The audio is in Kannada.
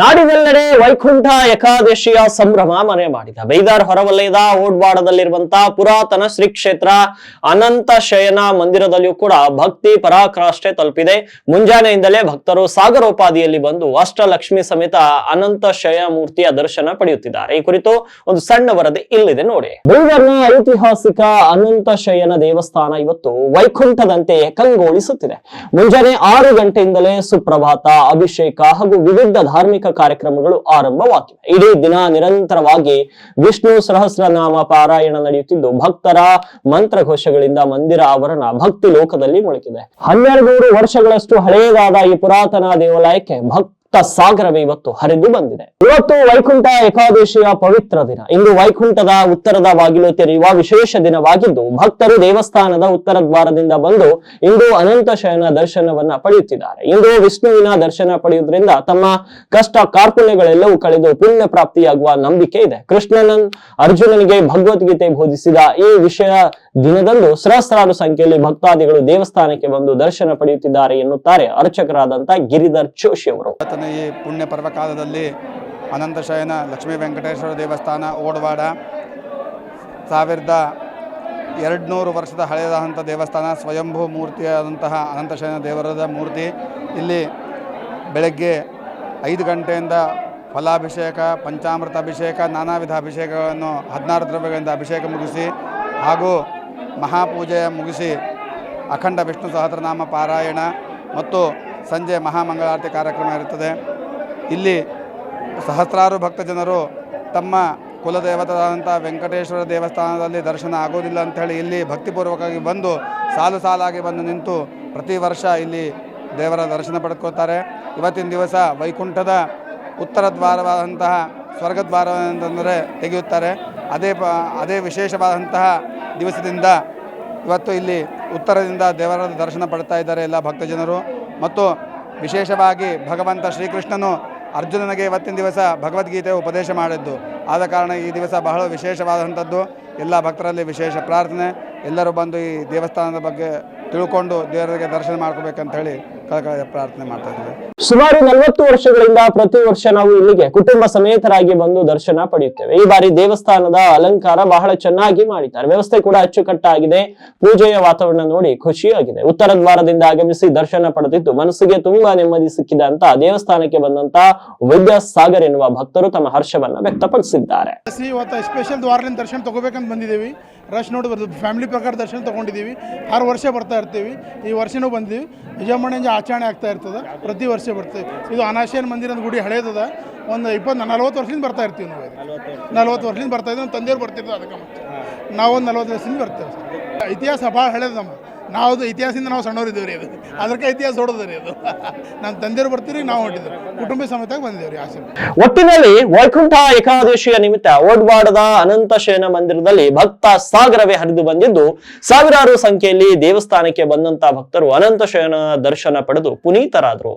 ನಾಡಿನೆಲ್ಲೆಡೆ ವೈಕುಂಠ ಏಕಾದಶಿಯ ಸಂಭ್ರಮ ಮನೆ ಮಾಡಿದ ಬೈದಾರ್ ಹೊರವಲಯದ ಓಡ್ವಾಡದಲ್ಲಿರುವಂತಹ ಪುರಾತನ ಶ್ರೀ ಕ್ಷೇತ್ರ ಅನಂತ ಶಯನ ಮಂದಿರದಲ್ಲಿಯೂ ಕೂಡ ಭಕ್ತಿ ಪರಾಕ್ರಾಷ್ಟೆ ತಲುಪಿದೆ. ಮುಂಜಾನೆಯಿಂದಲೇ ಭಕ್ತರು ಸಾಗರೋಪಾದಿಯಲ್ಲಿ ಬಂದು ಅಷ್ಟಲಕ್ಷ್ಮಿ ಸಮೇತ ಅನಂತ ಶಯ ಮೂರ್ತಿಯ ದರ್ಶನ ಪಡೆಯುತ್ತಿದ್ದಾರೆ. ಈ ಕುರಿತು ಒಂದು ಸಣ್ಣ ವರದಿ ಇಲ್ಲಿದೆ ನೋಡಿ. ಬೈದಾರ್ನ ಐತಿಹಾಸಿಕ ಅನಂತ ಶಯನ ದೇವಸ್ಥಾನ ಇವತ್ತು ವೈಕುಂಠದಂತೆ ಕಂಗೊಳಿಸುತ್ತಿದೆ ಮುಂಜಾನೆ ಆರು ಗಂಟೆಯಿಂದಲೇ ಸುಪ್ರಭಾತ, ಅಭಿಷೇಕ ಹಾಗೂ ವಿವಿಧ ಧಾರ್ಮಿಕ ಕಾರ್ಯಕ್ರಮಗಳು ಆರಂಭವಾಗಿವೆ ಇಡೀ ದಿನ ನಿರಂತರವಾಗಿ ವಿಷ್ಣು ಸಹಸ್ರನಾಮ ಪಾರಾಯಣ ನಡೆಯುತ್ತಿದ್ದು, ಭಕ್ತರ ಮಂತ್ರಘೋಷಗಳಿಂದ ಮಂದಿರ ಆವರಣ ಭಕ್ತಿ ಲೋಕದಲ್ಲಿ ಮುಳುಗಿದೆ ಹನ್ನೆರಡು ನೂರು ವರ್ಷಗಳಷ್ಟು ಹಳೆಯದಾದ ಈ ಪುರಾತನ ದೇವಾಲಯಕ್ಕೆ ಭಕ್ತ ಸಾಗರವೇ ಇವತ್ತು ಹರಿದು ಬಂದಿದೆ. ಇವತ್ತು ವೈಕುಂಠ ಏಕಾದಶಿಯ ಪವಿತ್ರ ದಿನ. ಇಂದು ವೈಕುಂಠದ ಉತ್ತರದ ಬಾಗಿಲು ತೆರೆಯುವ ವಿಶೇಷ ದಿನವಾಗಿದ್ದು, ಭಕ್ತರು ದೇವಸ್ಥಾನದ ಉತ್ತರ ದ್ವಾರದಿಂದ ಬಂದು ಇಂದು ಅನಂತ ಶಯನ ದರ್ಶನವನ್ನ ಪಡೆಯುತ್ತಿದ್ದಾರೆ. ಇಂದು ವಿಷ್ಣುವಿನ ದರ್ಶನ ಪಡೆಯುವುದರಿಂದ ತಮ್ಮ ಕಷ್ಟ ಕಾರ್ಪಣ್ಯಗಳೆಲ್ಲವೂ ಕಳೆದು ಪುಣ್ಯ ಪ್ರಾಪ್ತಿಯಾಗುವ ನಂಬಿಕೆ ಇದೆ. ಕೃಷ್ಣನನ್ ಅರ್ಜುನನಿಗೆ ಭಗವದ್ಗೀತೆ ಬೋಧಿಸಿದ ಈ ವಿಷಯ ದಿನದಂದು ಸಹಸ್ರಾರು ಸಂಖ್ಯೆಯಲ್ಲಿ ಭಕ್ತಾದಿಗಳು ದೇವಸ್ಥಾನಕ್ಕೆ ಬಂದು ದರ್ಶನ ಪಡೆಯುತ್ತಿದ್ದಾರೆ ಎನ್ನುತ್ತಾರೆ ಅರ್ಚಕರಾದಂತ ಗಿರಿಧರ್ ಜೋಶಿ ಅವರು. ಈ ಪುಣ್ಯ ಪರ್ವಕಾಲದಲ್ಲಿ ಅನಂತ ಶಯನ, ಲಕ್ಷ್ಮೀ ವೆಂಕಟೇಶ್ವರ ದೇವಸ್ಥಾನ, ಓಡವಾಡ, ಸಾವಿರದ ಎರಡು ನೂರು ವರ್ಷದ ಹಳೆಯದಾದಂಥ ದೇವಸ್ಥಾನ, ಸ್ವಯಂಭೂ ಮೂರ್ತಿಯಾದಂತಹ ಅನಂತಶಯನ ದೇವರದ ಮೂರ್ತಿ. ಇಲ್ಲಿ ಬೆಳಗ್ಗೆ ಐದು ಗಂಟೆಯಿಂದ ಫಲಾಭಿಷೇಕ ಪಂಚಾಮೃತ ಅಭಿಷೇಕ ನಾನಾ ವಿಧ ಅಭಿಷೇಕಗಳನ್ನು ಹದಿನಾರು ದ್ರವ್ಯಗಳಿಂದ ಅಭಿಷೇಕ ಮುಗಿಸಿ ಹಾಗೂ ಮಹಾಪೂಜೆಯ ಮುಗಿಸಿ ಅಖಂಡ ವಿಷ್ಣು ಸಹಸ್ರನಾಮ ಪಾರಾಯಣ ಮತ್ತು ಸಂಜೆ ಮಹಾಮಂಗಳಾರತಿ ಕಾರ್ಯಕ್ರಮ ಇರುತ್ತದೆ. ಇಲ್ಲಿ ಸಹಸ್ರಾರು ಭಕ್ತ ಜನರು ತಮ್ಮ ಕುಲದೇವತಾದಂಥ ವೆಂಕಟೇಶ್ವರ ದೇವಸ್ಥಾನದಲ್ಲಿ ದರ್ಶನ ಆಗೋದಿಲ್ಲ ಅಂಥೇಳಿ ಇಲ್ಲಿ ಭಕ್ತಿಪೂರ್ವಕವಾಗಿ ಬಂದು ಸಾಲು ಸಾಲಾಗಿ ಬಂದು ನಿಂತು ಪ್ರತಿ ವರ್ಷ ಇಲ್ಲಿ ದೇವರ ದರ್ಶನ ಪಡ್ಕೋತಾರೆ. ಇವತ್ತಿನ ದಿವಸ ವೈಕುಂಠದ ಉತ್ತರ ದ್ವಾರವಾದಂತಹ ಸ್ವರ್ಗ ದ್ವಾರ ಅಂತಂದರೆ ತೆಗೆಯುತ್ತಾರೆ. ಅದೇ ಪ, ಅದೇ ವಿಶೇಷವಾದಂತಹ ದಿವಸದಿಂದ ಇವತ್ತು ಇಲ್ಲಿ ಉತ್ತರದಿಂದ ದೇವರ ದರ್ಶನ ಪಡ್ತಾ ಇದ್ದಾರೆ ಎಲ್ಲ ಭಕ್ತಜನರು. ಮತ್ತು ವಿಶೇಷವಾಗಿ ಭಗವಂತ ಶ್ರೀಕೃಷ್ಣನು ಅರ್ಜುನನಿಗೆ ಇವತ್ತಿನ ದಿವಸ ಭಗವದ್ಗೀತೆ ಉಪದೇಶ ಮಾಡಿದ್ದು. ಆದ ಕಾರಣ ಈ ದಿವಸ ಬಹಳ ವಿಶೇಷವಾದಂಥದ್ದು. ಎಲ್ಲ ಭಕ್ತರಲ್ಲಿ ವಿಶೇಷ ಪ್ರಾರ್ಥನೆ. ಎಲ್ಲರೂ ಬಂದು ಈ ದೇವಸ್ಥಾನದ ಬಗ್ಗೆ ತಿಳ್ಕೊಂಡು ದೇವರಿಗೆ ದರ್ಶನ ಮಾಡ್ಕೋಬೇಕಂತ ಹೇಳಿ ಕಳಕಳಿಯ ಪ್ರಾರ್ಥನೆ ಮಾಡ್ತಾ ಇದ್ದೇವೆ. ಸುಮಾರು ನಲವತ್ತು ವರ್ಷಗಳಿಂದ ಪ್ರತಿ ವರ್ಷ ನಾವು ಇಲ್ಲಿಗೆ ಕುಟುಂಬ ಸಮೇತರಾಗಿ ಬಂದು ದರ್ಶನ ಪಡೆಯುತ್ತೇವೆ. ಈ ಬಾರಿ ದೇವಸ್ಥಾನದ ಅಲಂಕಾರ ಬಹಳ ಚೆನ್ನಾಗಿ ಮಾಡಿದ್ದಾರೆ. ವ್ಯವಸ್ಥೆ ಕೂಡ ಅಚ್ಚುಕಟ್ಟಾಗಿದೆ. ಪೂಜೆಯ ವಾತಾವರಣ ನೋಡಿ ಖುಷಿಯಾಗಿದೆ. ಉತ್ತರ ದ್ವಾರದಿಂದ ಆಗಮಿಸಿ ದರ್ಶನ ಪಡೆದಿದ್ದು ಮನಸ್ಸಿಗೆ ತುಂಬಾ ನೆಮ್ಮದಿ ಸಿಕ್ಕಿದೆ ಅಂತ ದೇವಸ್ಥಾನಕ್ಕೆ ಬಂದಂತ ವಿದ್ಯಾಸಾಗರ್ ಎನ್ನುವ ಭಕ್ತರು ತಮ್ಮ ಹರ್ಷವನ್ನ ವ್ಯಕ್ತಪಡಿಸಿದ್ದಾರೆ. ಇವತ್ತು ಸ್ಪೆಷಲ್ ದ್ವಾರದಿಂದ ದರ್ಶನ ತಗೋಬೇಕಂತ ಬಂದಿದ್ದೀವಿ. ರಶ್ ನೋಡಿ ಫ್ಯಾಮಿಲಿ ಪ್ರಕಾರ ದರ್ಶನ ತಗೊಂಡಿದ್ದೀವಿ. ಆರು ವರ್ಷ ಬರ್ತಾ ಇರ್ತೀವಿ. ಈ ವರ್ಷನೂ ಬಂದಿವಿ ವಿಜಯಮಣಿಂದ ಆಚರಣೆ ಆಗ್ತಾ ಇರ್ತದೆ. ಪ್ರತಿ ವರ್ಷ ಬರ್ತೀವಿ ಇದು ಅನಾಶಯನ ಮಂದಿರದ ಗುಡಿ ಹಳೇದದ. ಒಂದು ಇಪ್ಪತ್ತು ನಲ್ವತ್ತು ವರ್ಷದಿಂದ ಬರ್ತಾ ಇರ್ತೀವಿ ನಾವು ನಲವತ್ತು ನಲ್ವತ್ತು ವರ್ಷದಿಂದ ಬರ್ತಾ ಇದ್ದೀವಿ. ನಮ್ಮ ತಂದೆಯವ್ರು ಬರ್ತಿರ್ತಾರೆ ಅದಕ್ಕೆ ಮತ್ತೆ. ನಾವೊಂದು ನಲವತ್ತು ವರ್ಷದಿಂದ ಬರ್ತೇವೆ ಇತಿಹಾಸ ಭಾಳ ಹಳೇದು ನಮ್ಮ. ನಾವು ಇತಿಹಾಸದಿಂದ ನಾವು ಸಣ್ಣವರಿದ್ದೀವಿ ರೀ ಅದು. ಅದಕ್ಕೆ ಇತಿಹಾಸ ಹೊಡೋದು ರೀ ಅದು. ನಮ್ಮ ತಂದೆಯವ್ರು ಬರ್ತೀರಿ, ನಾವು ಹೊಟ್ಟಿದ್ರು ಕುಟುಂಬ ಸಮೇತ ಬಂದಿದ್ದೇವೆ ರೀ ಆಶ್ರಮ ಒಟ್ಟಿನಲ್ಲಿ ವೈಕುಂಠ ಏಕಾದಶಿಯ ನಿಮಿತ್ತ ಓಡ್ವಾಡದ ಅನಂತ ಶಯನ ಮಂದಿರದಲ್ಲಿ ಭಕ್ತ ಸಾಗರವೇ ಹರಿದು ಬಂದಿದ್ದು, ಸಾವಿರಾರು ಸಂಖ್ಯೆಯಲ್ಲಿ ದೇವಸ್ಥಾನಕ್ಕೆ ಬಂದಂತ ಭಕ್ತರು ಅನಂತ ಶಯನ ದರ್ಶನ ಪಡೆದು ಪುನೀತರಾದರು.